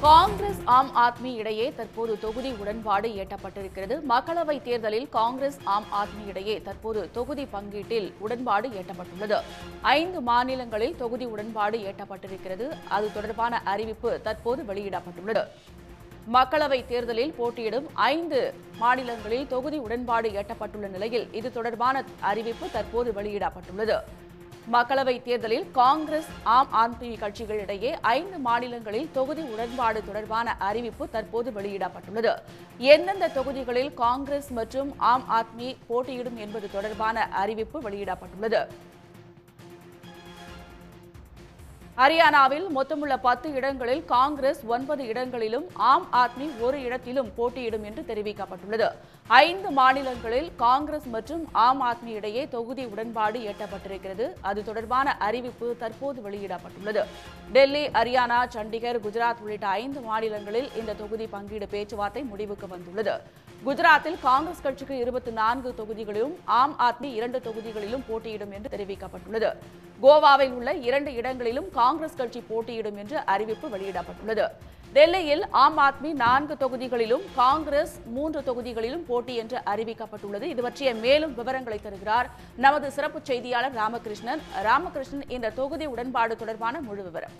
காங்கிரஸ் ஆம் ஆத்மி இடையே தற்போது தொகுதி உடன்பாடு எட்டப்பட்டிருக்கிறது. மக்களவைத் தேர்தலில் காங்கிரஸ் ஆம் ஆத்மி இடையே தற்போது தொகுதி பங்கீட்டில் உடன்பாடு எட்டப்பட்டுள்ளது. ஐந்து மாநிலங்களில் தொகுதி உடன்பாடு எட்டப்பட்டிருக்கிறது. அது தொடர்பான அறிவிப்பு தற்போது வெளியிடப்பட்டுள்ளது. மக்களவைத் தேர்தலில் போட்டியிடும் ஐந்து மாநிலங்களில் தொகுதி உடன்பாடு எட்டப்பட்டுள்ள நிலையில் இது தொடர்பான அறிவிப்பு தற்போது வெளியிடப்பட்டுள்ளது. மக்களவைத் தேர்தலில் காங்கிரஸ் ஆம் ஆத்மி கட்சிகளிடையே ஐந்து மாநிலங்களில் தொகுதி உடன்பாடு தொடர்பான அறிவிப்பு தற்போது வெளியிடப்பட்டுள்ளது. எந்தெந்த தொகுதிகளில் காங்கிரஸ் மற்றும் ஆம் ஆத்மி போட்டியிடும் என்பது தொடர்பான அறிவிப்பு வெளியிடப்பட்டுள்ளது. ஹரியானாவில் மொத்தமுள்ள பத்து இடங்களில் காங்கிரஸ் ஒன்பது இடங்களிலும் ஆம் ஆத்மி ஒரு இடத்திலும் போட்டியிடும் என்று தெரிவிக்கப்பட்டுள்ளது. ஐந்து மாநிலங்களில் காங்கிரஸ் மற்றும் ஆம் ஆத்மி இடையே தொகுதி உடன்பாடு எட்டப்பட்டிருக்கிறது. அது தொடர்பான அறிவிப்பு தற்போது வெளியிடப்பட்டுள்ளது. டெல்லி ஹரியானா சண்டிகர் குஜராத் உள்ளிட்ட ஐந்து மாநிலங்களில் இந்த தொகுதி பங்கீடு பேச்சுவார்த்தை முடிவுக்கு வந்துள்ளது. குஜராத்தில் காங்கிரஸ் கட்சிக்கு இருபத்தி நான்கு தொகுதிகளிலும் ஆம் ஆத்மி இரண்டு தொகுதிகளிலும் போட்டியிடும் என்று தெரிவிக்கப்பட்டுள்ளது. கோவாவில் உள்ள இரண்டு இடங்களிலும் காங்கிரஸ் கட்சி போட்டியிடும் என்று அறிவிப்பு வெளியிடப்பட்டுள்ளது. டெல்லியில் ஆம் ஆத்மி நான்கு தொகுதிகளிலும் காங்கிரஸ் மூன்று தொகுதிகளிலும் போட்டி என்று அறிவிக்கப்பட்டுள்ளது. இது பற்றிய மேலும் விவரங்களை தருகிறார் நமது சிறப்பு செய்தியாளர் ராமகிருஷ்ணன். ராமகிருஷ்ணன் இந்த தொகுதி உடன்பாடு தொடர்பான முழு விவரம்.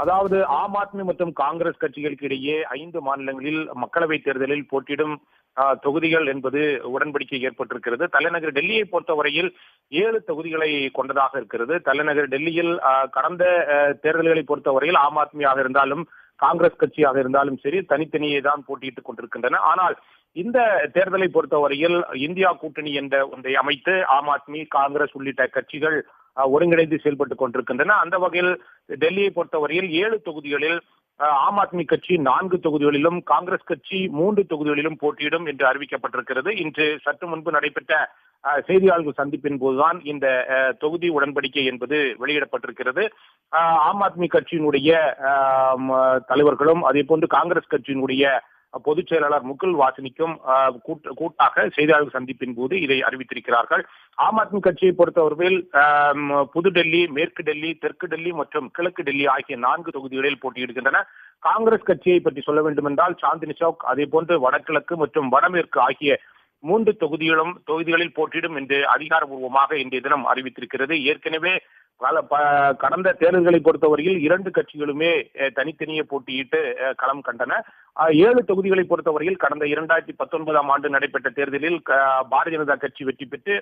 அதாவது ஆம் ஆத்மி மற்றும் காங்கிரஸ் கட்சிகளுக்கு இடையே ஐந்து மாநிலங்களில் மக்களவைத் தேர்தலில் போட்டியிடும் தொகுதிகள் என்பது உடன்படிக்கை ஏற்பட்டிருக்கிறது. தலைநகர் டெல்லியை பொறுத்தவரையில் ஏழு தொகுதிகளை கொண்டதாக இருக்கிறது. தலைநகர் டெல்லியில் கடந்த தேர்தல்களை பொறுத்தவரையில் ஆம் ஆத்மியாக இருந்தாலும் காங்கிரஸ் கட்சியாக இருந்தாலும் சரி தனித்தனியே தான் போட்டியிட்டுக் கொண்டிருக்கின்றன. ஆனால் இந்த தேர்தலை பொறுத்தவரையில் இந்தியா கூட்டணி என்ற ஒன்றை அமைத்து ஆம் ஆத்மி காங்கிரஸ் உள்ளிட்ட கட்சிகள் ஒருங்கிணைந்து செயல்பட்டுக் கொண்டிருக்கின்றன. அந்த வகையில் டெல்லியை பொறுத்தவரையில் ஏழு தொகுதிகளில் ஆம் ஆத்மி கட்சி நான்கு தொகுதிகளிலும் காங்கிரஸ் கட்சி மூன்று தொகுதிகளிலும் போட்டியிடும் என்று அறிவிக்கப்பட்டிருக்கிறது. இன்று சற்று முன்பு நடைபெற்ற செய்தியாளர்கள் சந்திப்பின் போதுதான் இந்த தொகுதி உடன்படிக்கை என்பது வெளியிடப்பட்டிருக்கிறது. ஆம் ஆத்மி கட்சியினுடைய தலைவர்களும் அதே போன்று காங்கிரஸ் கட்சியினுடைய பொதுச் செயலாளர் முகுல் வாசினிக்கும் கூட்டாக செய்தியாளர் சந்திப்பின் போது இதை அறிவித்திருக்கிறார்கள். ஆம் ஆத்மி கட்சியை பொறுத்தவரையில் புதுடெல்லி மேற்கு டெல்லி தெற்கு டெல்லி மற்றும் கிழக்கு டெல்லி ஆகிய நான்கு தொகுதிகளில் போட்டியிடுகின்றன. காங்கிரஸ் கட்சியை பற்றி சொல்ல வேண்டுமென்றால் சாந்தினி சௌக் அதே போன்று வடகிழக்கு மற்றும் வடமேற்கு ஆகிய மூன்று தொகுதிகளும் தொகுதிகளில் போட்டியிடும் என்று அதிகாரபூர்வமாக இன்றைய தினம் அறிவித்திருக்கிறது. ஏற்கனவே பல கடந்த தேர்தல்களை பொறுத்தவரையில் இரண்டு கட்சிகளுமே தனித்தனியே போட்டியிட்டு களம் கண்டன. ஏழு தொகுதிகளை பொறுத்தவரையில் கடந்த இரண்டாயிரத்தி பத்தொன்பதாம் ஆண்டு நடைபெற்ற தேர்தலில் பாரதிய ஜனதா கட்சி வெற்றி பெற்று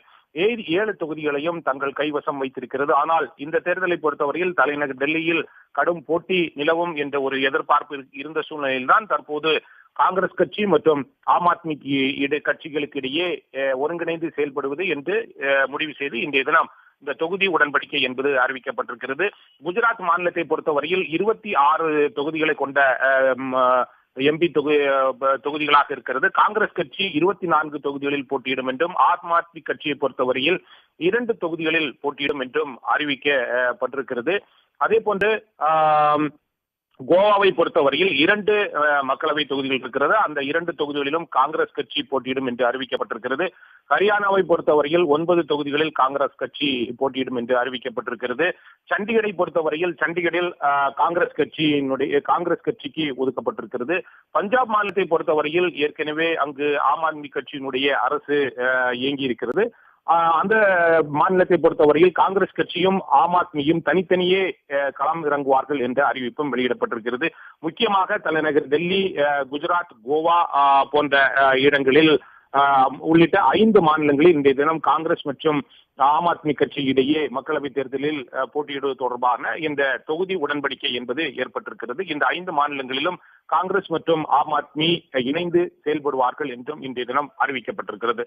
ஏழு தொகுதிகளையும் தங்கள் கைவசம் வைத்திருக்கிறது. ஆனால் இந்த தேர்தலை பொறுத்தவரையில் தலைநகர் டெல்லியில் கடும் போட்டி நிலவும் என்ற ஒரு எதிர்பார்ப்பு இருந்த சூழ்நிலையில்தான் தற்போது காங்கிரஸ் கட்சி மற்றும் ஆம் ஆத்மி கட்சிகளுக்கு இடையே ஒருங்கிணைந்து செயல்படுவது என்று அஹ், முடிவு செய்து இன்றைய தினம் இந்த தொகுதி உடன்படிக்கை என்பது அறிவிக்கப்பட்டிருக்கிறது. குஜராத் மாநிலத்தை பொறுத்தவரையில் இருபத்தி ஆறு தொகுதிகளை கொண்ட எம்பி தொகு தொகுதிகளாக இருக்கிறது. காங்கிரஸ் கட்சி இருபத்தி நான்கு தொகுதிகளில் போட்டியிடும் என்றும் ஆம் ஆத்மி கட்சியை பொறுத்தவரையில் இரண்டு தொகுதிகளில் போட்டியிடும் என்றும் அறிவிக்கப்பட்டிருக்கிறது. அதே போன்று கோவாவை பொறுத்தவரையில் இரண்டு மக்களவை தொகுதிகள் இருக்கிறது. அந்த இரண்டு தொகுதிகளிலும் காங்கிரஸ் கட்சி போட்டியிடும் என்று அறிவிக்கப்பட்டிருக்கிறது. ஹரியானாவை பொறுத்தவரையில் ஒன்பது தொகுதிகளில் காங்கிரஸ் கட்சி போட்டியிடும் என்று அறிவிக்கப்பட்டிருக்கிறது. சண்டிகரை பொறுத்தவரையில் சண்டிகரில் காங்கிரஸ் கட்சியினுடைய காங்கிரஸ் கட்சிக்கு ஒதுக்கப்பட்டிருக்கிறது. பஞ்சாப் மாநிலத்தை பொறுத்தவரையில் ஏற்கனவே அங்கு ஆம் ஆத்மி கட்சியினுடைய அரசு இயங்கி இருக்கிறது அந்த மாநிலத்தை பொறுத்தவரையில் காங்கிரஸ் கட்சியும் ஆம் ஆத்மியும் தனித்தனியே களம் இறங்குவார்கள் என்ற அறிவிப்பும் வெளியிடப்பட்டிருக்கிறது. முக்கியமாக தலைநகர் டெல்லி குஜராத் கோவா போன்ற இடங்களில் உள்ளிட்ட ஐந்து மாநிலங்களில் இன்றைய தினம் காங்கிரஸ் மற்றும் ஆம் ஆத்மி கட்சி இடையே மக்களவைத் தேர்தலில் போட்டியிடுவது தொடர்பான இந்த தொகுதி உடன்படிக்கை என்பது ஏற்பட்டிருக்கிறது. இந்த ஐந்து மாநிலங்களிலும் காங்கிரஸ் மற்றும் ஆம் ஆத்மி இணைந்து செயல்படுவார்கள் என்றும் இன்றைய தினம் அறிவிக்கப்பட்டிருக்கிறது.